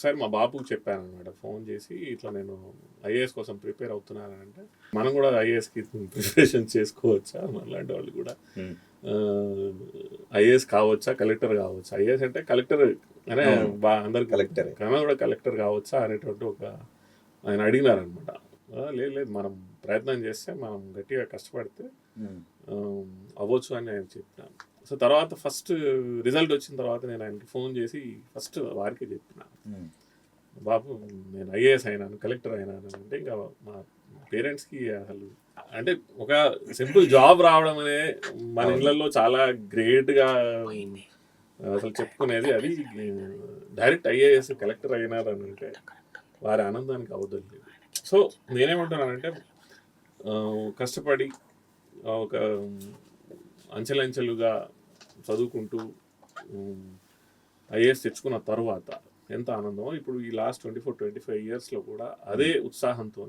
ఒకసారి మా బాబుకి చెప్పాను అనమాట ఫోన్ చేసి ఇట్లా నేను ఐఏఎస్ కోసం ప్రిపేర్ అవుతున్నాను అంటే మనం కూడా ఐఏఎస్కి ప్రిపరేషన్ చేసుకోవచ్చా? మనలాంటి వాళ్ళు కూడా. ఐఏఎస్ కావచ్చా? కలెక్టర్ కావచ్చా? ఐఏఎస్ అంటే కలెక్టర్ అనే అందరికి Collector. కన్నా కూడా కలెక్టర్ కావచ్చా అనేటువంటి ఒక ఆయన అడిగినారనమాట లేదు లేదు మనం ప్రయత్నం చేస్తే మనం గట్టిగా కష్టపడితే అవ్వచ్చు అని ఆయన చెప్పినాను సో తర్వాత ఫస్ట్ రిజల్ట్ వచ్చిన తర్వాత నేను ఆయనకి ఫోన్ చేసి ఫస్ట్ వారికి చెప్పిన. బాబు నేను ఐఏఎస్ అయినాను కలెక్టర్ అయినాను అంటే ఇంకా మా పేరెంట్స్కి అసలు అంటే ఒక సింపుల్ జాబ్ రావడం అనే మన ఇళ్ళల్లో చాలా గ్రేట్గా అసలు చెప్పుకునేది అది. డైరెక్ట్ ఐఏఎస్ కలెక్టర్ అయినారు అని అంటే వారి ఆనందానికి లేదు సో నేనేమంటున్నానంటే కష్టపడి ఒక అంచెలంచెలుగా చదువుకుంటూ ఐఏఎస్ తెచ్చుకున్న తర్వాత ఎంత ఆనందమో. ఇప్పుడు ఈ last twenty four twenty five ఇయర్స్లో కూడా అదే ఉత్సాహంతో